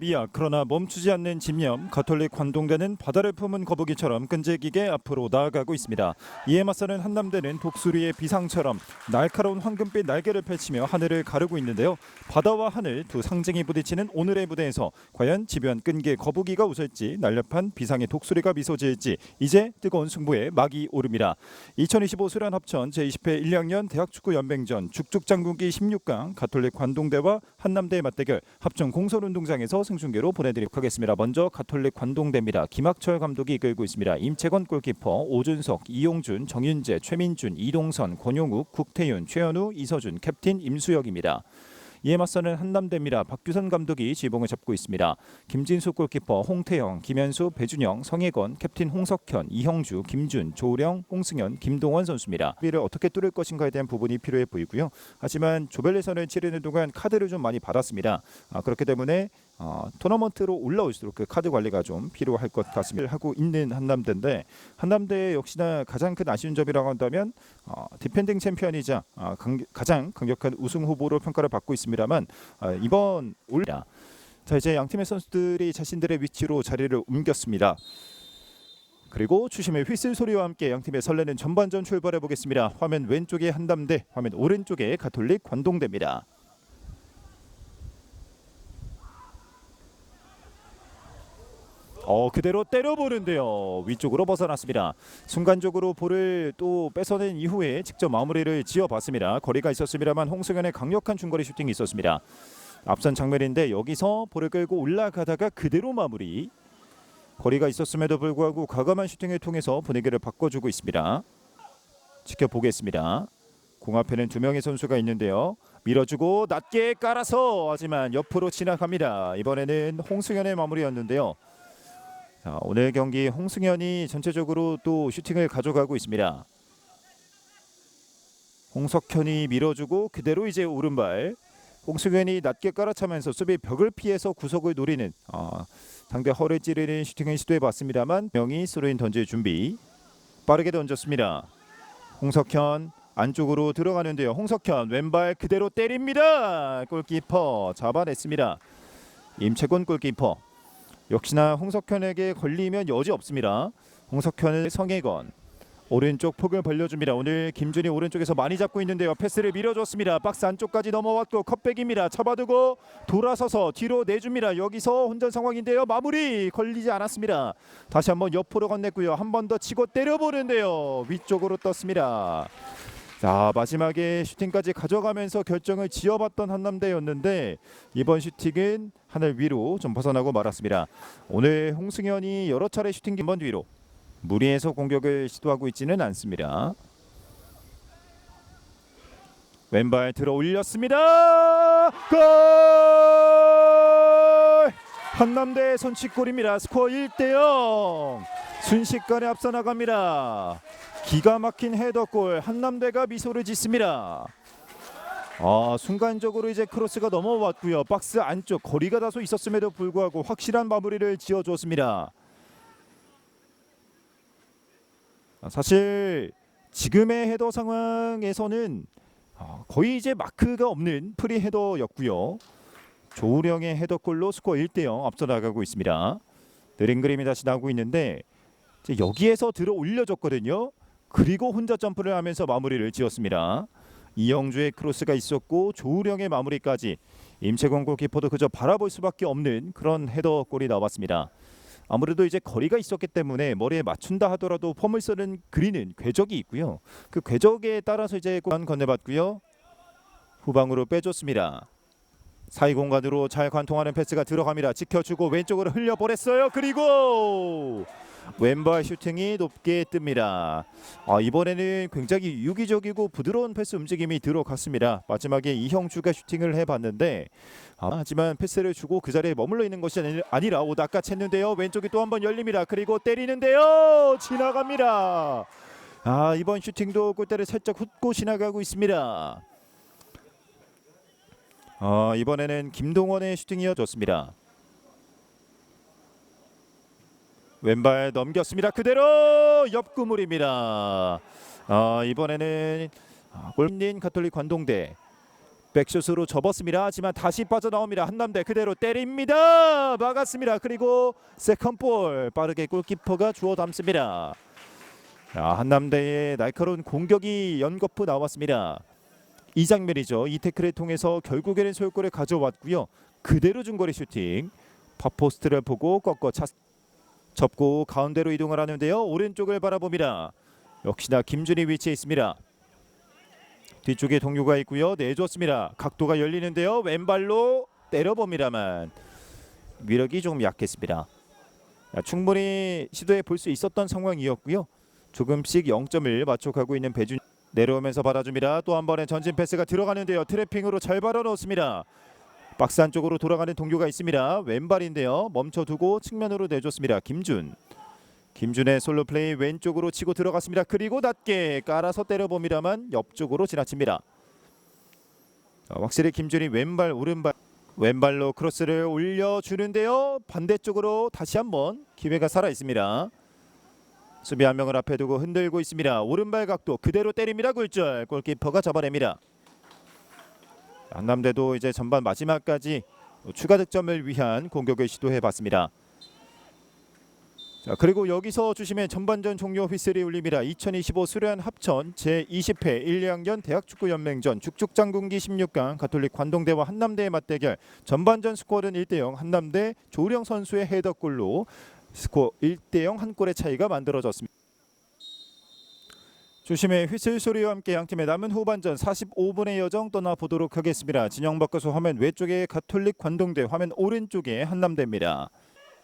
미야 그러나 멈추지 않는 집념 가톨릭 관동대는 바다를 품은 거북이처럼 끈질기게 앞으로 나아가고 있습니다. 이에 맞서는 한남대는 독수리의 비상처럼 날카로운 황금빛 날개를 펼치며 하늘을 가르고 있는데요. 바다와 하늘 두 상징이 부딪히는 오늘의 무대에서 과연 집요한 끈기의 거북이가 웃을지 날렵한 비상의 독수리가 미소 지을지 이제 뜨거운 승부에 막이 오릅니다. 2025 수련 합천 제20회 1학년 대학축구 연맹전 죽죽장군기 16강 가톨릭 관동대와 한남대의 맞대결 합천 공설운동장에서 생중계로 보내드리도록 하겠습니다. 먼저 가톨릭 관동대입니다. 김학철 감독이 이끌고 있습니다. 임채건 골키퍼, 오준석, 이용준, 정윤재, 최민준, 이동선, 권용욱, 국태윤, 최현우, 이서준, 캡틴 임수혁입니다. 이에 맞서는 한남대입니다. 박규선 감독이 지봉을 잡고 있습니다. 김진수 골키퍼, 홍태영, 김현수, 배준영, 성혜건, 캡틴 홍석현, 이형주, 김준, 조령, 홍승현, 김동원 선수입니다. 이를 어떻게 뚫을 것인가에 대한 부분이 필요해 보이고요. 하지만 조별예선을 치르는 동안 카드를 좀 많이 받았습니다. 아, 그렇기 때문에 어, 토너먼트로 올라올수록 그 카드 관리가 좀 필요할 것 같습니다. 하고 있는 한남대인데 한남대 역시나 가장 큰 아쉬운 점이라고 한다면 어, 디펜딩 챔피언이자 아, 강, 가장 강력한 우승 후보로 평가를 받고 있습니다만 아, 이번 올자 이제 양 팀의 선수들이 자신들의 위치로 자리를 옮겼습니다. 그리고 추심의 휘슬 소리와 함께 양 팀의 설레는 전반전 출발해 보겠습니다. 화면 왼쪽에 한남대, 화면 오른쪽에 가톨릭 관동대입니다. 어 그대로 때려보는데요. 위쪽으로 벗어났습니다. 순간적으로 볼을 또 뺏어낸 이후에 직접 마무리를 지어봤습니다. 거리가 있었습니다만 홍승현의 강력한 중거리 슈팅이 있었습니다. 앞선 장면인데 여기서 볼을 끌고 올라가다가 그대로 마무리. 거리가 있었음에도 불구하고 과감한 슈팅을 통해서 분위기를 바꿔주고 있습니다. 지켜보겠습니다. 공 앞에는 두 명의 선수가 있는데요. 밀어주고 낮게 깔아서 하지만 옆으로 지나갑니다. 이번에는 홍승현의 마무리였는데요 자, 오늘 경기 홍승현이 전체적으로 또 슈팅을 가져가고 있습니다. 홍석현이 밀어주고 그대로 이제 오른발 홍승현이 낮게 깔아차면서 수비 벽을 피해서 구석을 노리는 어, 상대 허를 찌르는 슈팅을 시도해봤습니다만 명이 스로인 던질 준비 빠르게 던졌습니다. 홍석현 안쪽으로 들어가는데요. 홍석현 왼발 그대로 때립니다. 골키퍼 잡아냈습니다. 임채권 골키퍼 역시나 홍석현에게 걸리면 여지 없습니다. 홍석현의 성혜건 오른쪽 폭을 벌려줍니다. 오늘 김준이 오른쪽에서 많이 잡고 있는데요. 패스를 밀어줬습니다. 박스 안쪽까지 넘어왔고 컵백입니다. 잡아두고 돌아서서 뒤로 내줍니다. 여기서 혼전 상황인데요. 마무리 걸리지 않았습니다. 다시 한번 옆으로 건넸고요. 한 번 더 치고 때려보는데요. 위쪽으로 떴습니다. 자 마지막에 슈팅까지 가져가면서 결정을 지어봤던 한남대였는데 이번 슈팅은 하늘 위로 좀 벗어나고 말았습니다. 오늘 홍승현이 여러 차례 슈팅 한번 뒤로 무리해서 공격을 시도하고 있지는 않습니다. 왼발 들어 올렸습니다. 골! 한남대 선취골입니다. 스코어 1대 0. 순식간에 앞서 나갑니다. 기가 막힌 헤더골 한남대가 미소를 짓습니다. 아 순간적으로 이제 크로스가 넘어왔고요. 박스 안쪽 거리가 다소 있었음에도 불구하고 확실한 마무리를 지어줬습니다. 아, 사실 지금의 헤더 상황에서는 아, 거의 이제 마크가 없는 프리 헤더였고요. 조우령의 헤더골로 스코어 1대0 앞서 나가고 있습니다. 느린 그림이 다시 나오고 있는데 여기에서 들어 올려줬거든요. 그리고 혼자 점프를 하면서 마무리를 지었습니다. 이영주의 크로스가 있었고 조우령의 마무리까지 임채권 골키퍼도 그저 바라볼 수밖에 없는 그런 헤더 골이 나왔습니다. 아무래도 이제 거리가 있었기 때문에 머리에 맞춘다 하더라도 폼을 쓰는 그리는 궤적이 있고요. 그 궤적에 따라서 이제 골 건네봤고요. 후방으로 빼줬습니다. 사이 공간으로 잘 관통하는 패스가 들어갑니다. 지켜주고 왼쪽으로 흘려보냈어요. 그리고 왼발 슈팅이 높게 뜹니다. 아, 이번에는 굉장히 유기적이고 부드러운 패스 움직임이 들어갔습니다. 마지막에 이형주가 슈팅을 해봤는데 아, 하지만 패스를 주고 그 자리에 머물러 있는 것이 아니- 아니라 오 낚아챘는데요. 왼쪽이 또 한 번 열립니다. 그리고 때리는데요. 지나갑니다. 아 이번 슈팅도 골대를 살짝 훑고 지나가고 있습니다. 아 이번에는 김동원의 슈팅이어졌습니다. 왼발 넘겼습니다. 그대로 옆구물입니다. 아, 이번에는 아, 골린 가톨릭 관동대 백슛으로 접었습니다. 하지만 다시 빠져나옵니다. 한남대 그대로 때립니다. 막았습니다. 그리고 세컨볼 빠르게 골키퍼가 주워 담습니다. 자, 한남대의 날카로운 공격이 연거푸 나왔습니다. 이 장면이죠. 이 태클을 통해서 결국에는 소유골을 가져왔고요. 그대로 중거리 슈팅. 팝포스트를 보고 꺾어 차 접고 가운데로 이동을 하는데요. 오른쪽을 바라봅니다. 역시나 김준이 위치해 있습니다. 뒤쪽에 동료가 있고요. 내줬습니다. 각도가 열리는데요. 왼발로 때려봅니다만 위력이 조금 약했습니다. 자, 충분히 시도해 볼 수 있었던 상황이었고요. 조금씩 0점을 맞춰가고 있는 배준 내려오면서 받아줍니다. 또 한 번의 전진 패스가 들어가는데요. 트래핑으로 잘 받아넣습니다. 박스 안쪽으로 돌아가는 동료가 있습니다. 왼발인데요. 멈춰두고 측면으로 내줬습니다. 김준. 김준의 솔로 플레이 왼쪽으로 치고 들어갔습니다. 그리고 낮게 깔아서 때려봅니다만 옆쪽으로 지나칩니다. 자, 확실히 김준이 왼발 오른발 왼발로 크로스를 올려주는데요. 반대쪽으로 다시 한번 기회가 살아 있습니다. 수비 한 명을 앞에 두고 흔들고 있습니다. 오른발 각도 그대로 때립니다. 굴절 골키퍼가 잡아냅니다. 한남대도 이제 전반 마지막까지 추가 득점을 위한 공격을 시도해봤습니다. 자 그리고 여기서 주심의 전반전 종료 휘슬이 울립니다. 2025 수련 합천 제 20회 1, 2학년 대학축구연맹전 죽죽장군기 16강 가톨릭 관동대와 한남대의 맞대결 전반전 스코어는 1대0 한남대 조우령 선수의 헤더골로 스코어 1대0 한 골의 차이가 만들어졌습니다. 주심의 휘슬 소리와 함께 양 팀의 남은 후반전 45분의 여정 떠나보도록 하겠습니다. 진영 바꿔서 화면 외쪽에 가톨릭 관동대, 화면 오른쪽에 한남대입니다.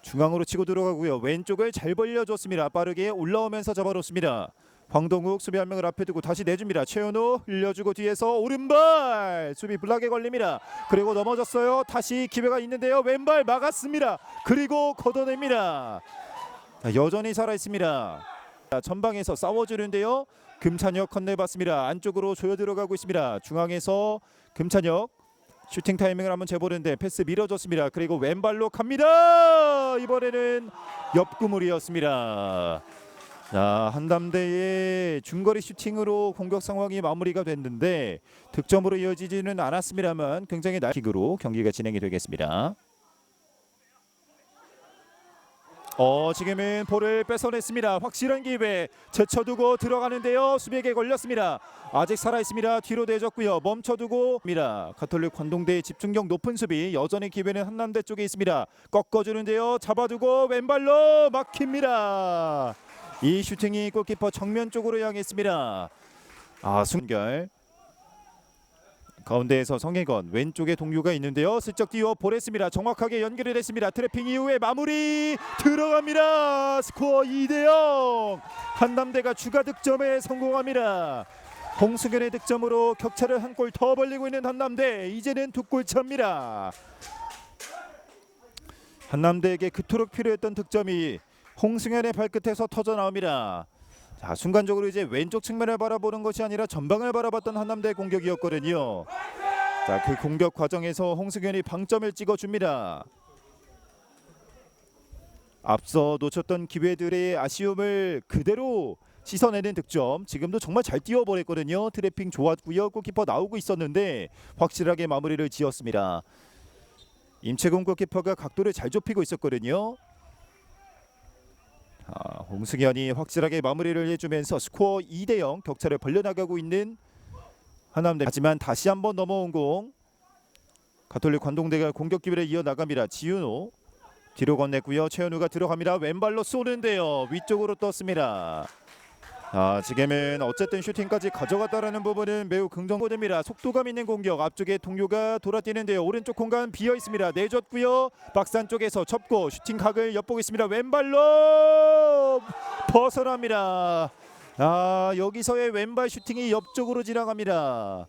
중앙으로 치고 들어가고요. 왼쪽을 잘 벌려줬습니다. 빠르게 올라오면서 잡아놓습니다. 황동욱 수비 한 명을 앞에 두고 다시 내줍니다. 최현우 흘려주고 뒤에서 오른발 수비 블락에 걸립니다. 그리고 넘어졌어요. 다시 기회가 있는데요. 왼발 막았습니다. 그리고 걷어냅니다. 자, 여전히 살아 있습니다. 자, 전방에서 싸워주는데요. 금찬혁 건네봤습니다. 안쪽으로 조여 들어가고 있습니다. 중앙에서 금찬혁 슈팅 타이밍을 한번 재보는데 패스 밀어줬습니다. 그리고 왼발로 갑니다. 이번에는 옆구물이었습니다. 자 한담대의 중거리 슈팅으로 공격 상황이 마무리가 됐는데 득점으로 이어지지는 않았습니다만 굉장히 날킥으로 경기가 진행이 되겠습니다. 어 지금은 볼을 뺏어냈습니다. 확실한 기회 제쳐두고 들어가는데요. 수비에게 걸렸습니다. 아직 살아 있습니다. 뒤로 내줬고요. 멈춰두고입니다. 가톨릭 관동대의 집중력 높은 수비 여전히 기회는 한남대 쪽에 있습니다. 꺾어주는데요. 잡아두고 왼발로 막힙니다. 이 슈팅이 골키퍼 정면 쪽으로 향했습니다. 아 순결 가운데에서 성혜건 왼쪽에 동료가 있는데요. 슬쩍 뛰어 보냈습니다. 정확하게 연결을 했습니다. 트래핑 이후에 마무리 들어갑니다. 스코어 2대 0. 한남대가 추가 득점에 성공합니다. 홍승현의 득점으로 격차를 한 골 더 벌리고 있는 한남대 이제는 두 골 차입니다. 한남대에게 그토록 필요했던 득점이 홍승현의 발끝에서 터져 나옵니다. 자 순간적으로 이제 왼쪽 측면을 바라보는 것이 아니라 전방을 바라봤던 한남대 공격이었거든요. 자 그 공격 과정에서 홍승현이 방점을 찍어줍니다. 앞서 놓쳤던 기회들의 아쉬움을 그대로 씻어내는 득점. 지금도 정말 잘 뛰어버렸거든요. 트래핑 좋았고요. 골키퍼 나오고 있었는데 확실하게 마무리를 지었습니다. 임채공 골키퍼가 각도를 잘 좁히고 있었거든요. 아, 홍승현이 확실하게 마무리를 해주면서 스코어 2대 0 격차를 벌려나가고 있는 하남대. 하지만 다시 한번 넘어온 공 가톨릭 관동대가 공격 기회를 이어 나갑니다. 지윤호 뒤로 건넸고요. 최현우가 들어갑니다. 왼발로 쏘는데요. 위쪽으로 떴습니다. 아, 지금은 어쨌든 슈팅까지 가져갔다라는 부분은 매우 긍정적입니다. 속도감 있는 공격 앞쪽에 동료가 돌아뛰는데요. 오른쪽 공간 비어 있습니다. 내줬고요. 박스 안쪽에서 접고 슈팅 각을 엿보고 있습니다. 왼발로 벗어납니다. 아, 여기서의 왼발 슈팅이 옆쪽으로 지나갑니다.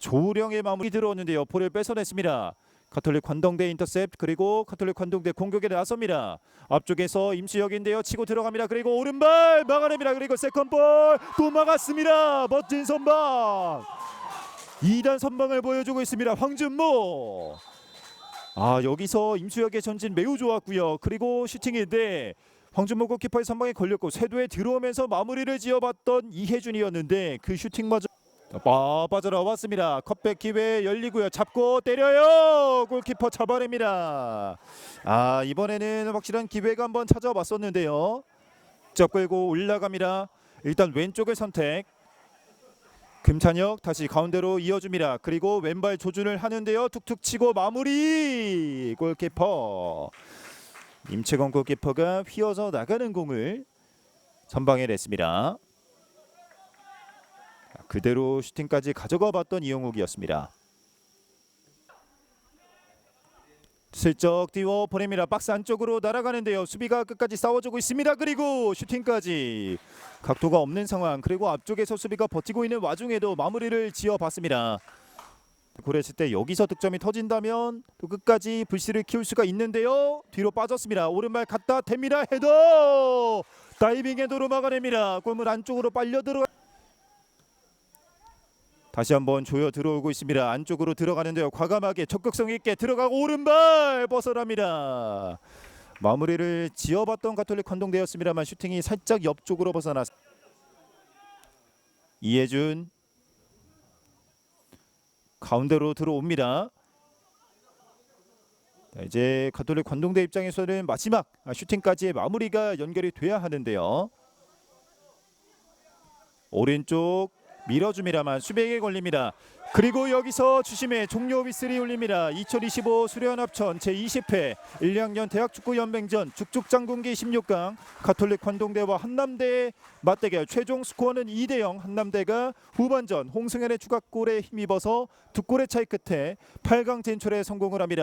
조령의 마무리 들어오는데요. 볼을 뺏어냈습니다. 가톨릭 관동대 인터셉 그리고 가톨릭 관동대 공격에 나섭니다. 앞쪽에서 임수혁인데요. 치고 들어갑니다. 그리고 오른발 막아냅니다. 그리고 세컨볼 또 막았습니다. 멋진 선방. 2단 선방을 보여주고 있습니다. 황준모. 아 여기서 임수혁의 전진 매우 좋았고요. 그리고 슈팅인데 황준모 골키퍼의 선방에 걸렸고 쇄도에 들어오면서 마무리를 지어봤던 이혜준이었는데 그 슈팅마저 빠 빠져나왔습니다. 컵백 기회 열리고요. 잡고 때려요. 골키퍼 잡아냅니다. 아 이번에는 확실한 기회가 한번 찾아왔었는데요. 적 끌고 올라갑니다. 일단 왼쪽을 선택. 금찬혁 다시 가운데로 이어줍니다. 그리고 왼발 조준을 하는데요. 툭툭 치고 마무리. 골키퍼 임채건 골키퍼가 휘어서 나가는 공을 선방에 냈습니다. 그대로 슈팅까지 가져가 봤던 이영욱이었습니다. 슬쩍 띄워 보냅니다. 박스 안쪽으로 날아가는데요. 수비가 끝까지 싸워주고 있습니다. 그리고 슈팅까지 각도가 없는 상황. 그리고 앞쪽에서 수비가 버티고 있는 와중에도 마무리를 지어봤습니다. 고랬을 때 여기서 득점이 터진다면 또 끝까지 불씨를 키울 수가 있는데요. 뒤로 빠졌습니다. 오른발 갖다 댑니다. 헤더 다이빙 헤더로 막아냅니다. 골문 안쪽으로 빨려 들어. 다시 한번 조여 들어오고 있습니다. 안쪽으로 들어가는데요. 과감하게 적극성 있게 들어가고 오른발 벗어납니다. 마무리를 지어봤던 가톨릭 관동대였습니다만 슈팅이 살짝 옆쪽으로 벗어났. 이해준 가운데로 들어옵니다. 자, 이제 가톨릭 관동대 입장에서는 마지막 아, 슈팅까지의 마무리가 연결이 돼야 하는데요. 오른쪽 밀어줍니다만 수비에게 걸립니다. 그리고 여기서 주심의 종료 휘슬이 울립니다. 2025 수련합천 제20회 1학년 대학축구연맹전 죽죽장군기 16강 가톨릭 관동대와 한남대의 맞대결 최종 스코어는 2대0 한남대가 후반전 홍승현의 추가골에 힘입어서 두 골의 차이 끝에 8강 진출에 성공을 합니다.